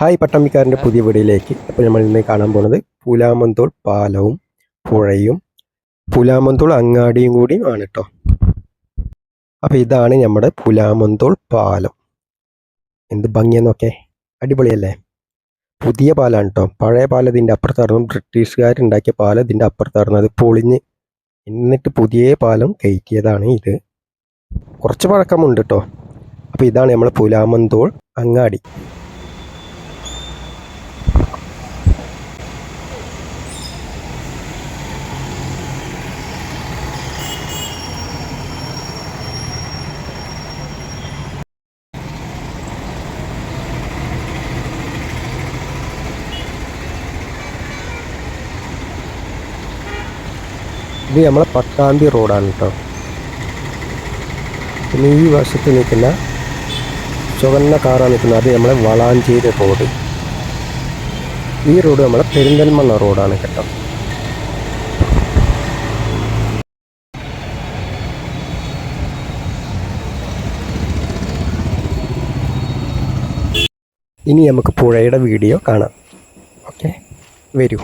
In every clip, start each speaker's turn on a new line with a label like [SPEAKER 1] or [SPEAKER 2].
[SPEAKER 1] Hi പട്ടമ്പിക്കാരന്റെ പുതിയ വീഡിയോയിലേക്ക് അപ്പോൾ നമ്മൾ ഇന്ന് കാണാൻ പോകുന്നത് പുലാമന്തോൾ പാലവും പുഴയും പുലാമന്തോൾ അങ്ങാടിയും കൂടിയും ആണ് കേട്ടോ. അപ്പോൾ ഇതാണ് നമ്മുടെ പുലാമന്തോൾ പാലം. എന്ത് ഭംഗിയെന്നൊക്കെ അടിപൊളിയല്ലേ? പുതിയ പാലാണ് കേട്ടോ. പഴയ പാലം ഇതിന്റെ അപ്പുറത്തായിരുന്നു. ബ്രിട്ടീഷുകാരുണ്ടാക്കിയ പാലം ഇതിന്റെ അപ്പുറത്തായിരുന്നു. അത് പൊളിഞ്ഞ് എന്നിട്ട് പുതിയ പാലം കയറ്റിയതാണ് ഇത്. കുറച്ച് പഴക്കമുണ്ട് കേട്ടോ. അപ്പോൾ ഇതാണ് നമ്മുടെ പുലാമന്തോൾ അങ്ങാടി. ഇത് നമ്മളെ പട്ടാമ്പി റോഡാണ് കേട്ടോ. പിന്നെ ഈ വശത്ത് നിൽക്കുന്ന ചുവന്ന കാറാണ് നിൽക്കുന്നത്. അത് നമ്മളെ വളാഞ്ചേരി റോഡ്. ഈ റോഡ് നമ്മളെ പെരിന്തൽമണ്ണ റോഡാണ് കേട്ടോ. ഇനി നമുക്ക് പുഴയുടെ വീഡിയോ കാണാം. ഓക്കെ വരൂ.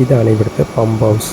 [SPEAKER 1] ഇതാണ് ഇവിടുത്തെ പമ്പ് ഹൗസ്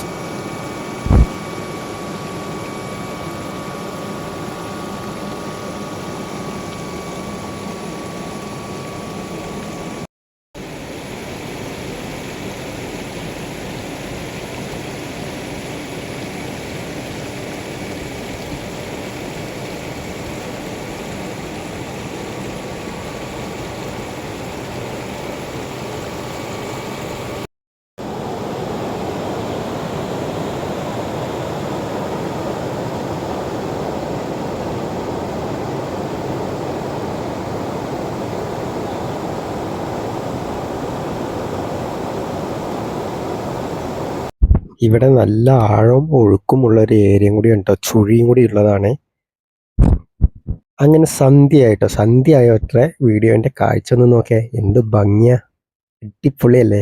[SPEAKER 1] ഇവിടെ നല്ല ആഴവും ഒഴുക്കുമുള്ള ഒരു ഏരിയയും കൂടി ഉണ്ടോ ചുഴിയും കൂടി ഉള്ളതാണ്. അങ്ങനെ സന്ധ്യ ആയിട്ടോ സന്ധ്യ ആയോട്ടെ വീഡിയോന്റെ കാഴ്ച ഒന്ന് നോക്കിയാൽ എന്ത് ഭംഗിയാ. അടിപൊളിയല്ലേ?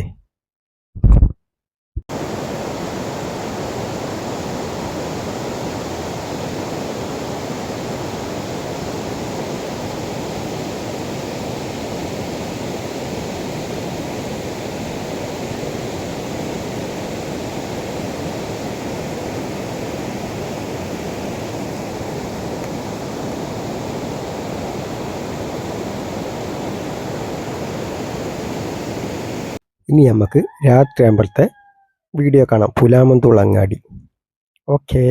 [SPEAKER 1] ഇനി നമുക്ക് രാത്രി ആകുമ്പോഴത്തെ വീഡിയോ കാണാം. പുലാമന്തോൾ ഓക്കേ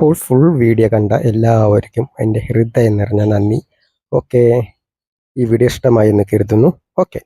[SPEAKER 1] അപ്പോൾ ഫുൾ വീഡിയോ കണ്ട എല്ലാവർക്കും എന്റെ ഹൃദയം നിറഞ്ഞ നന്ദി. ഓക്കെ ഈ വീഡിയോ ഇഷ്ടമായി എന്ന് കരുതുന്നു. ഓക്കെ